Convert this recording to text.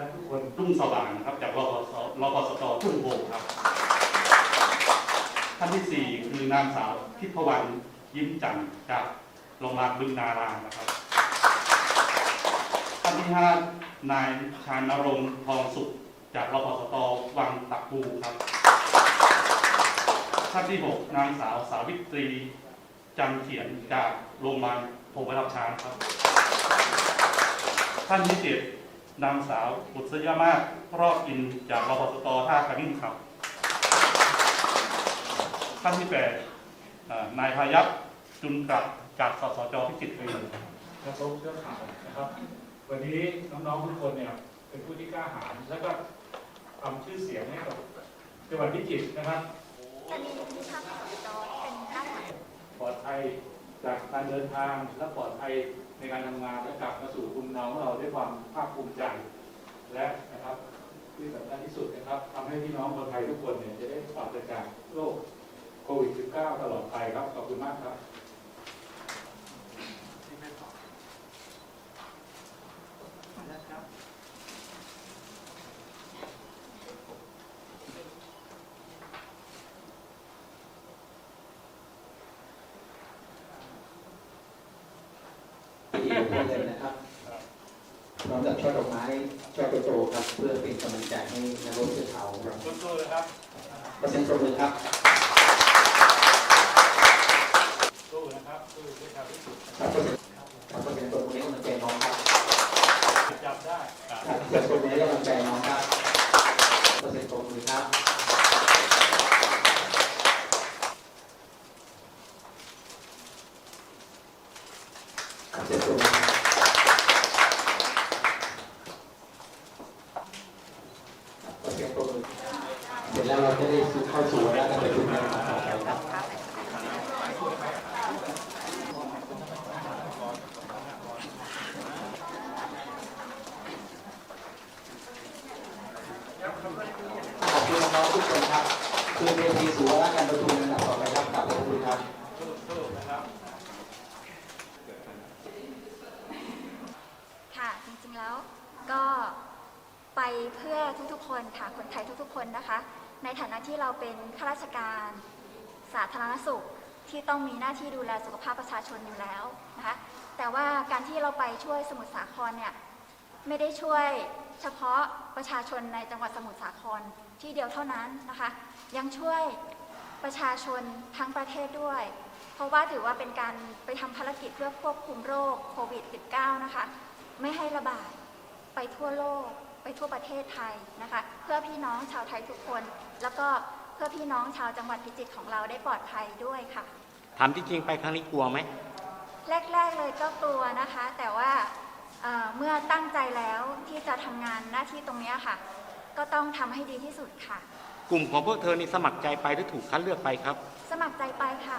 นะทุกคนรุ่งสว่างนะครับ จากรพสรพสตทุ่งโพครับท่านที่สี่คือนางสาวทิพวรรณยิ้มจันทร์จากโรงพยาบาลบึงนารางนะครับท่านที่ห้านายชานรงค์ทองสุข จากรพสตวังตะปูครับท่านที่หกนางสาวสาวิตรีจันเขียนจากโรงพยาบาลโพธิ์รับช้างครับ ท่านที่เจ็ด นางสาวบุษยมาศรอบอินจากรพสตท่าขมิ้นครับท่านที่แปดอ่านายพายัพจุนกลับจากสสจพิจิตรเองกระทรวงเครือข่ายนะครับ วันนี้น้องๆทุกคนเนี่ยเป็นผู้ที่กล้าหาญและก็ทำชื่อเสียงให้กับจังหวัดพิจิตรนะครับตอนนี้ที่ชอบสจเป็นข้าราชการปลอดภัย จากการเดินทางและปลอดภัยในการทำงานและกลับมาสู่ภูมิลำเนาของเราด้วยความภาคภูมิใจ และนะครับที่สำคัญที่สุดนะครับทำให้พี่น้องคนไทยทุกคนเนี่ยจะได้ปลอดภัยจากโรคโควิด -19 ตลอดไปครับขอบคุณมากครับ ที่ผมเลยนะครับพร้อมกับช่อดอกไม้ช่อโตๆครับ เพื่อเป็นกำลังใจให้นักรบเสื้อขาวของเราสู้ๆเลยครับขอเสียงปรบมือครับสู้นะครับสู้ด้วยความที่สุดครับขอเสียงครับขอเสียงปรบมือให้กำลังใจน้องครับจับได้ครับขอเสียงปรบมือให้กำลังใจน้องครับขอเสียงปรบมือครับขอเสียงปรบมือครับ เสรบมือเสร็จแล้วเราจะได้เข้าสู่วาระการประชุมในครั้งต่อไปครับขอบคุณน้องทุกคนครับ คือเวทีสู่วาระการประชุมในลำดับต่อไปครับกลับขอบคุณครับ สู้ๆนะครับ ค่ะ จริงๆ แล้วก็ไปเพื่อทุกๆคนค่ะคนไทยทุกๆ คนนะคะ ในฐานะที่เราเป็นข้าราชการ สาธารณสุขที่ต้องมีหน้าที่ดูแลสุขภาพประชาชนอยู่แล้วนะคะแต่ว่าการที่เราไปช่วยสมุทรสาครเนี่ยไม่ได้ช่วยเฉพาะประชาชนในจังหวัดสมุทรสาครที่เดียวเท่านั้นนะคะ ยังช่วยประชาชนทั้งประเทศด้วย เพราะว่าถือว่าเป็นการไปทำภารกิจเพื่อควบคุมโรคโควิด -19 นะคะ ไม่ให้ระบาดไปทั่วโลก ไปทั่วประเทศไทยนะคะ เพื่อพี่น้องชาวไทยทุกคน แล้วก็เพื่อพี่น้องชาวจังหวัดพิจิตรของเราได้ปลอดภัยด้วยค่ะ ถามจริงๆไปครั้งนี้กลัวไหมแรกๆเลยก็กลัวนะคะ แต่ว่าเอ่อเมื่อตั้งใจแล้วที่จะทำงานหน้าที่ตรงเนี้ยค่ะ ก็ต้องทำให้ดีที่สุดค่ะ กลุ่มของพวกเธอนี่สมัครใจไปหรือถูกคัดเลือกไปครับ สมัครใจไปค่ะ